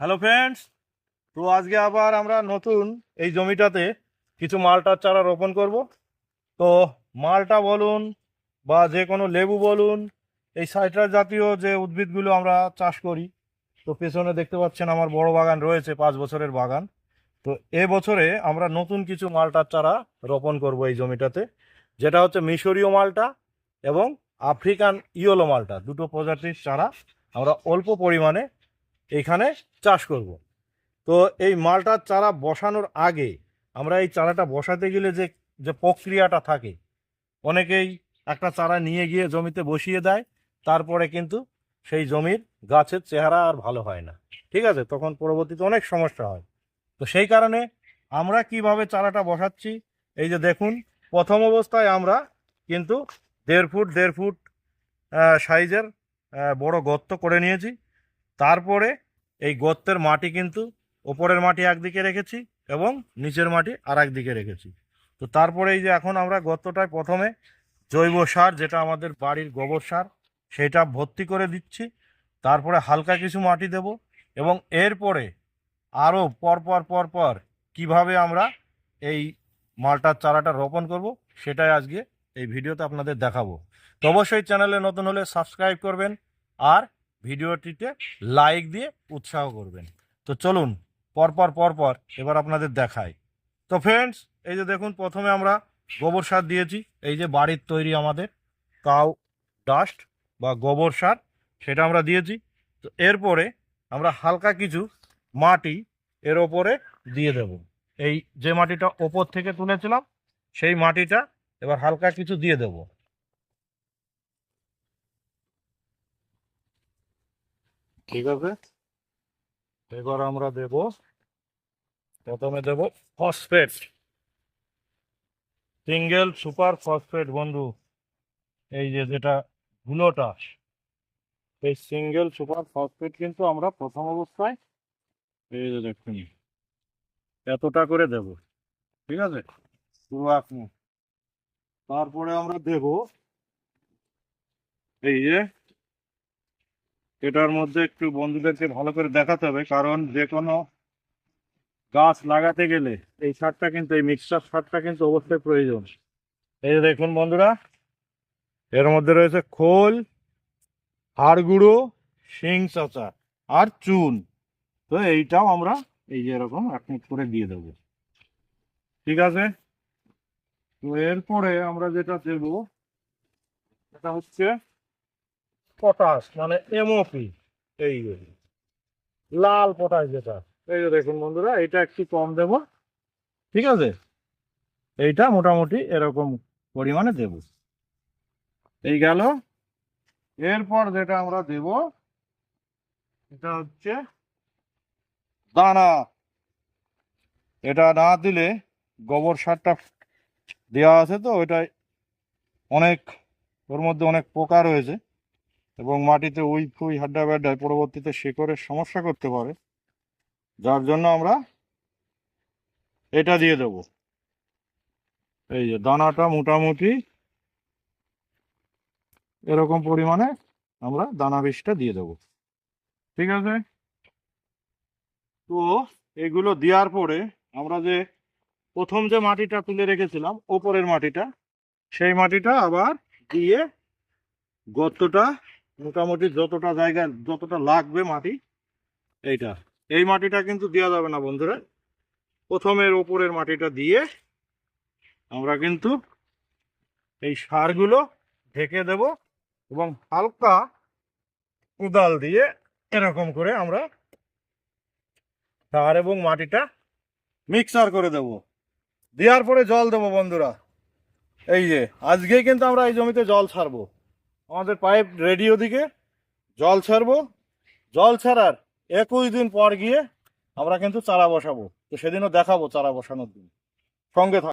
Hello friends তো আজকে আবার আমরা নতুন এই জমিটাতে কিছু মালটার চারা রোপণ করব। তো মালটা বলুন বা যে কোনো লেবু বলুন, এই সাইট্রাস জাতীয় যে উদ্ভিদগুলো আমরা চাষ করি, তো পেছনে দেখতে পাচ্ছেন আমার বড় বাগান রয়েছে, পাঁচ বছরের বাগান। তো এ বছরে আমরা নতুন কিছু মালটার চারা রোপণ করব এই জমিটাতে, যেটা হচ্ছে মিশরীয় মালটা এবং আফ্রিকান ইয়েলো মালটা। দুটো প্রজাতির চারা আমরা অল্প পরিমাণে এইখানে চাষ করব। তো এই মালটার চারা বসানোর আগে আমরা এই চারাটা বসাতে গেলে যে যে প্রক্রিয়াটা থাকে, অনেকেই একটা চারা নিয়ে গিয়ে জমিতে বসিয়ে দেয়, তারপরে কিন্তু সেই জমির গাছের চেহারা আর ভালো হয় না। ঠিক আছে? তখন পরবর্তীতে অনেক সমস্যা হয়। তো সেই কারণে আমরা কীভাবে চারাটা বসাচ্ছি, এই যে দেখুন, প্রথম অবস্থায় আমরা কিন্তু দেড় ফুট দেড় ফুট সাইজের বড় গর্ত করে নিয়েছি। তারপরে এই গর্তের মাটি কিন্তু ওপরের মাটি একদিকে রেখেছি এবং নিচের মাটি আর একদিকে রেখেছি। তো তারপরে এই যে এখন আমরা গর্তটায় প্রথমে জৈব সার, যেটা আমাদের বাড়ির গোবর সার, সেটা ভর্তি করে দিচ্ছি। তারপরে হালকা কিছু মাটি দেব এবং এরপরে আরও পরপর পরপর কীভাবে আমরা এই মালটার চারাটা রোপণ করব, সেটাই আজকে এই ভিডিওতে আপনাদের দেখাবো। তো অবশ্যই চ্যানেলে নতুন হলে সাবস্ক্রাইব করবেন আর ভিডিওটিতে লাইক দিয়ে উৎসাহ করবেন। তো চলুন, পরপর পরপর এবার আপনাদের দেখাই। তো ফ্রেন্ডস এই যে দেখুন, প্রথমে আমরা গোবর সার দিয়েছি। এই যে বাড়ির তৈরি আমাদের কাউ ডাস্ট বা গোবর সার, সেটা আমরা দিয়েছি। তো এরপরে আমরা হালকা কিছু মাটি এর ওপরে দিয়ে দেব। এই যে মাটিটা ওপর থেকে তুলেছিলাম, সেই মাটিটা এবার হালকা কিছু দিয়ে দেব। ঠিক আছে এবার আমরা দেব, প্রথমে দেব ফসফেট সিঙ্গেল সুপার ফসফেট বন্ধু, এই যে যেটা গুলোটাস এই সিঙ্গেল সুপার ফসফেট কিন্তু আমরা প্রথম অবস্থায় এই যে দেখুন, এতটা করে দেব, ঠিক আছে? পুরো আপনি তারপরে আমরা দেব এই যে এটার মধ্যে একটু বন্ধুদেরকে ভালো করে দেখাতে হবে, কারণ যে কোনো গাছ লাগাতে গেলে এই সারটা কিন্তু, এই মিক্সচার সারটা কিন্তু অবশ্যই প্রয়োজন। এই যে দেখুন বন্ধুরা, এর মধ্যে রয়েছে খোল হাড় গুঁড়ো শিং চাচা আর চুন। তো এইটাও আমরা এই যে এরকম এক করে দিয়ে দেবো। ঠিক আছে? তো এরপরে আমরা যেটা দেব, সেটা হচ্ছে পটাশ মানে এমওপি এই লাল পটাশ যেটা। এই যে দেখুন বন্ধুরা, এটা একটু কম দেব। ঠিক আছে? এইটা মোটামুটি এরকম পরিমাণে দেব। এই গেল। এরপর যেটা আমরা দেব, এটা হচ্ছে দানা। এটা না দিলে গোবর সারটা দেওয়া আছে তো, ওইটাই অনেক, ওর মধ্যে অনেক পোকা রয়েছে। এবং মাটিতে উই ফুই হাড্ডা ব্যাড্ডায় পরবর্তীতে শিকড়ের সমস্যা করতে পারে, যার জন্য আমরা এটা দিয়ে দেব। এই যে দানাটা মোটামুটি এরকম পরিমাণে আমরা দানা বিষটা দিয়ে দেব। ঠিক আছে? তো এগুলো দেওয়ার পরে আমরা যে প্রথম যে মাটিটা তুলে রেখেছিলাম, ওপরের মাটিটা, সেই মাটিটা আবার দিয়ে গর্তটা মোটামুটি যতটা জায়গায়, যতটা লাগবে মাটি, এইটা। এই মাটিটা কিন্তু দেওয়া যাবে না বন্ধুরা। প্রথমের ওপরের মাটিটা দিয়ে আমরা কিন্তু এই সারগুলো ঢেকে দেব এবং হালকা কোদাল দিয়ে এরকম করে আমরা সার এবং মাটিটা মিক্সার করে দেব। দেওয়ার পরে জল দেবো বন্ধুরা। এই যে, আজকেই কিন্তু আমরা এই জমিতে জল ছাড়বো। আমাদের পাইপ রেডি ওদিকে। জল ছাড়বো। জল ছাড়ার একুশ দিন পর গিয়ে আমরা কিন্তু চারা বসাবো। তো সেদিনও দেখাবো চারা বসানোর দিন। সঙ্গে থাক